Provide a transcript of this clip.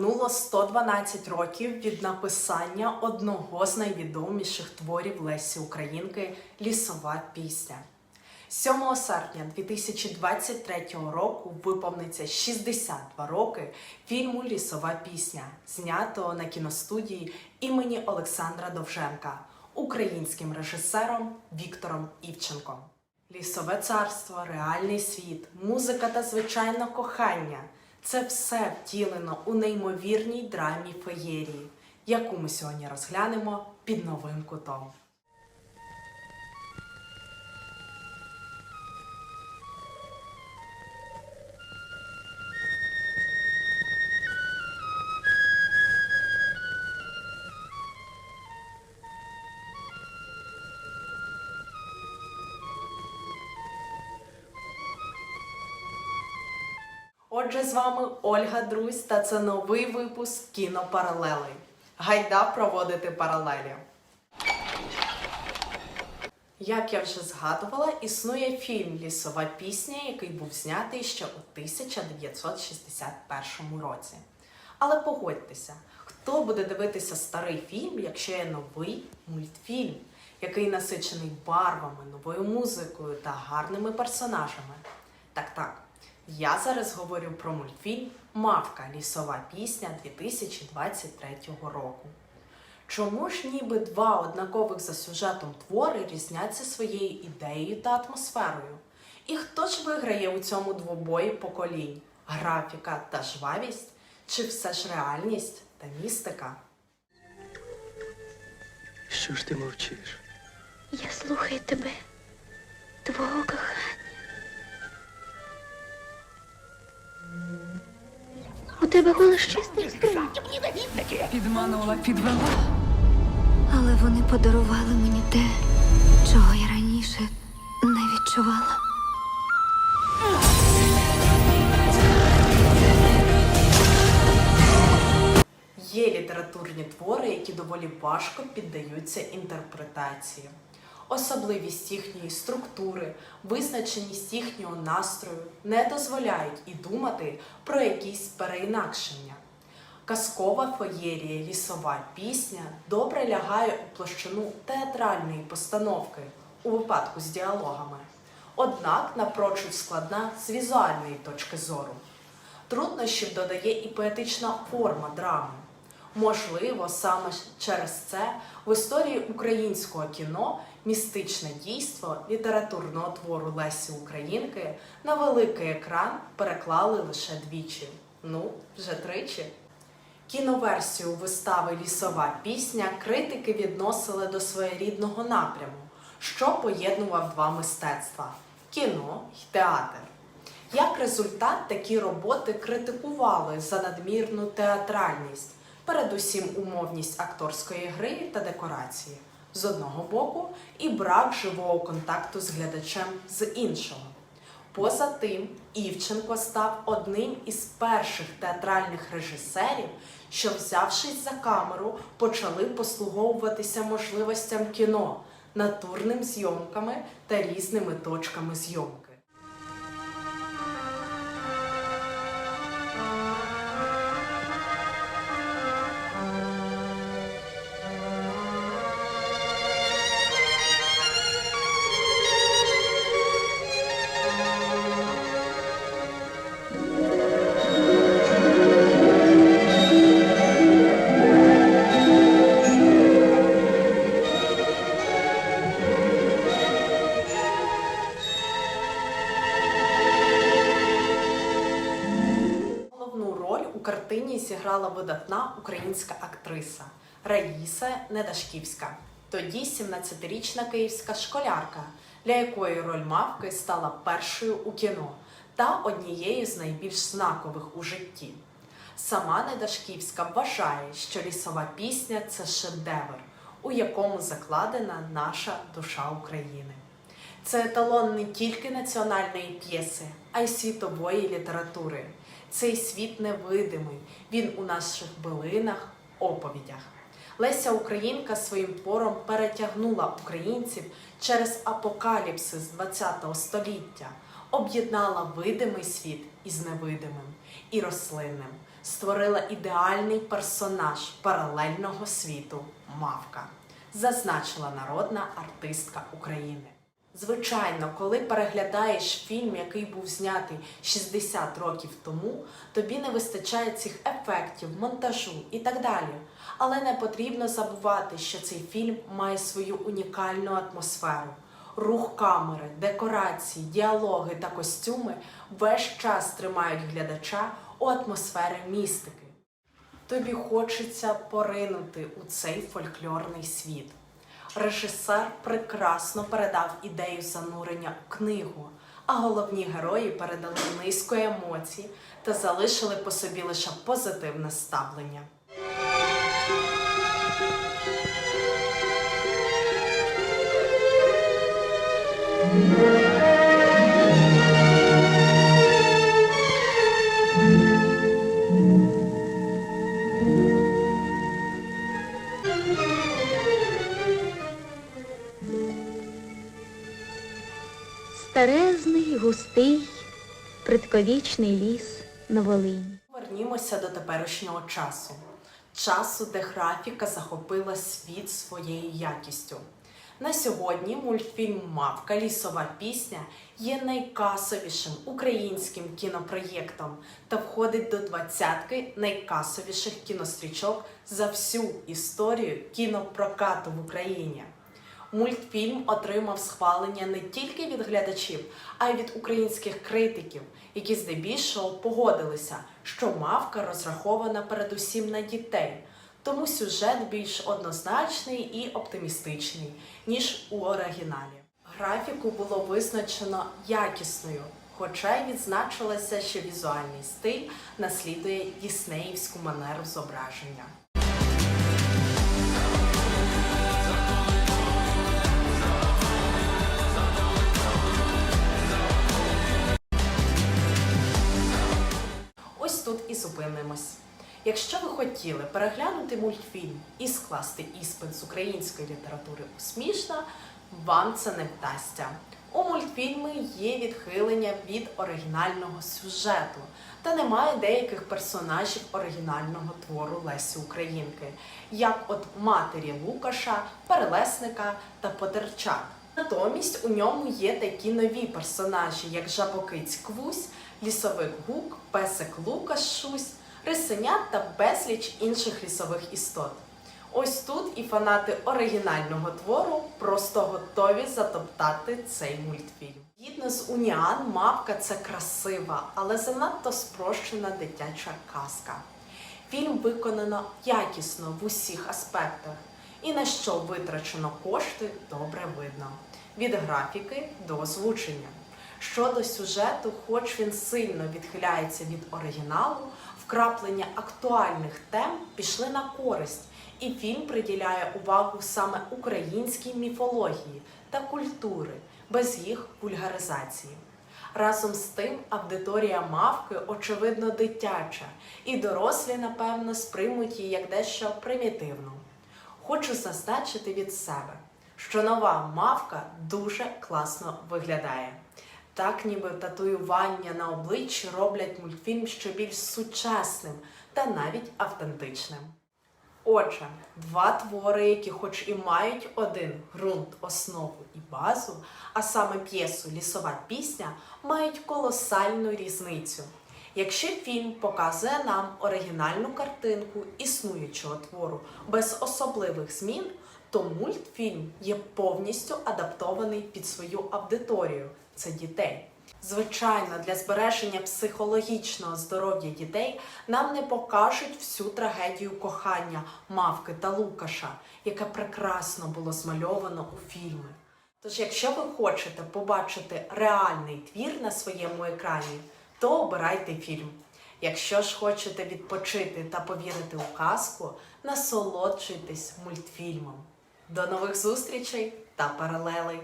Минуло 112 років від написання одного з найвідоміших творів Лесі Українки Лісова пісня. 7 серпня 2023 року виповниться 62 роки фільму Лісова пісня, знятого на кіностудії імені Олександра Довженка українським режисером Віктором Івченком. Лісове царство, реальний світ, музика та звичайно кохання це все втілено у неймовірній драмі феєрії, яку ми сьогодні розглянемо під новим кутом. Отже, з вами Ольга Друзь та це новий випуск кінопаралелей. Гайда проводити паралелі. Як я вже згадувала, існує фільм Лісова пісня, який був знятий ще у 1961 році. Але погодьтеся, хто буде дивитися старий фільм, якщо є новий мультфільм, який насичений барвами, новою музикою та гарними персонажами? Так, так. Я зараз говорю про мультфільм Мавка лісова пісня 2023 року. Чому ж ніби два однакових за сюжетом твори різняться своєю ідеєю та атмосферою? І хто ж виграє у цьому двобої поколінь? Графіка та жвавість? Чи все ж реальність та містика? Що ж ти мовчиш? Я слухаю тебе, твого кохання. У тебе голос чистий струм, Підманула, підвела. але вони подарували мені те, чого я раніше не відчувала. Є літературні твори, які доволі важко піддаються інтерпретації. Особливість їхньої структури, визначеність їхнього настрою не дозволяють і думати про якісь переінакшення. Казкова феєрія лісова пісня добре лягає у площину театральної постановки у випадку з діалогами, однак напрочуд складна з візуальної точки зору. Труднощів додає і поетична форма драми. Можливо, саме через це в історії українського кіно містичне дійство літературного твору Лесі Українки на великий екран переклали лише двічі. Ну, вже тричі. Кіноверсію вистави Лісова пісня критики відносили до своєрідного напряму, що поєднував два мистецтва кіно й театр. Як результат, такі роботи критикували за надмірну театральність, передусім умовність акторської гри та декорації з одного боку, і брак живого контакту з глядачем з іншого. Поза тим, Івченко став одним із перших театральних режисерів, що, взявшись за камеру, почали послуговуватися можливостям кіно, натурним зйомками та різними точками зйомки. У картині зіграла видатна українська актриса Раїса Недашківська, тоді 17-річна київська школярка, для якої роль мавки стала першою у кіно та однією з найбільш знакових у житті. Сама Недашківська вважає, що лісова пісня це шедевр, у якому закладена наша душа України. Це еталон не тільки національної п'єси, а й світової літератури. Цей світ невидимий, він у наших билинах, оповідях. Леся Українка своїм твором перетягнула українців через апокаліпсис ХХ століття, об'єднала видимий світ із невидимим і рослинним, створила ідеальний персонаж паралельного світу Мавка, зазначила народна артистка України. Звичайно, коли переглядаєш фільм, який був знятий 60 років тому, тобі не вистачає цих ефектів, монтажу і так далі. Але не потрібно забувати, що цей фільм має свою унікальну атмосферу. Рух камери, декорації, діалоги та костюми весь час тримають глядача у атмосфері містики. Тобі хочеться поринути у цей фольклорний світ. Режисер прекрасно передав ідею занурення у книгу, а головні герої передали низку емоцій та залишили по собі лише позитивне ставлення. Старезний, густий, предковічний ліс на Волині. Повернімося до теперішнього часу. Часу, де графіка захопила світ своєю якістю. На сьогодні мультфільм Мавка Лісова пісня є найкасовішим українським кінопроєктом та входить до двадцятки найкасовіших кінострічок за всю історію кінопрокату в Україні. Мультфільм отримав схвалення не тільки від глядачів, а й від українських критиків, які здебільшого погодилися, що мавка розрахована передусім на дітей, тому сюжет більш однозначний і оптимістичний, ніж у оригіналі. Графіку було визначено якісною, хоча й відзначилося, що візуальний стиль наслідує діснеївську манеру зображення. Тут і зупинимось. Якщо ви хотіли переглянути мультфільм і скласти іспит з української літератури усмішно, вам це не вдасться. У мультфільмі є відхилення від оригінального сюжету, та немає деяких персонажів оригінального твору Лесі Українки, як от матері Лукаша, Перелесника та Подерчак. Натомість у ньому є такі нові персонажі, як Жабокиць Квусь, Лісовик Гук, Песик Лукаш Шусь, Рисенят та безліч інших лісових істот. Ось тут і фанати оригінального твору просто готові затоптати цей мультфільм. Згідно з Уніан, мавка це красива, але занадто спрощена дитяча казка. Фільм виконано якісно в усіх аспектах, і на що витрачено кошти добре видно від графіки до озвучення. Щодо сюжету, хоч він сильно відхиляється від оригіналу, вкраплення актуальних тем пішли на користь, і фільм приділяє увагу саме українській міфології та культури без їх вульгаризації. Разом з тим, аудиторія мавки очевидно дитяча, і дорослі, напевно, сприймуть її як дещо примітивну. Хочу зазначити від себе, що нова мавка дуже класно виглядає. Так, ніби татуювання на обличчі роблять мультфільм ще більш сучасним та навіть автентичним. Отже, два твори, які хоч і мають один ґрунт, основу і базу, а саме п'єсу Лісова пісня, мають колосальну різницю. Якщо фільм показує нам оригінальну картинку існуючого твору без особливих змін, то мультфільм є повністю адаптований під свою аудиторію це дітей. Звичайно, для збереження психологічного здоров'я дітей нам не покажуть всю трагедію кохання Мавки та Лукаша, яке прекрасно було змальовано у фільмі. Тож, якщо ви хочете побачити реальний твір на своєму екрані, то обирайте фільм. Якщо ж хочете відпочити та повірити у казку, насолоджуйтесь мультфільмом. До нових зустрічей та паралелей!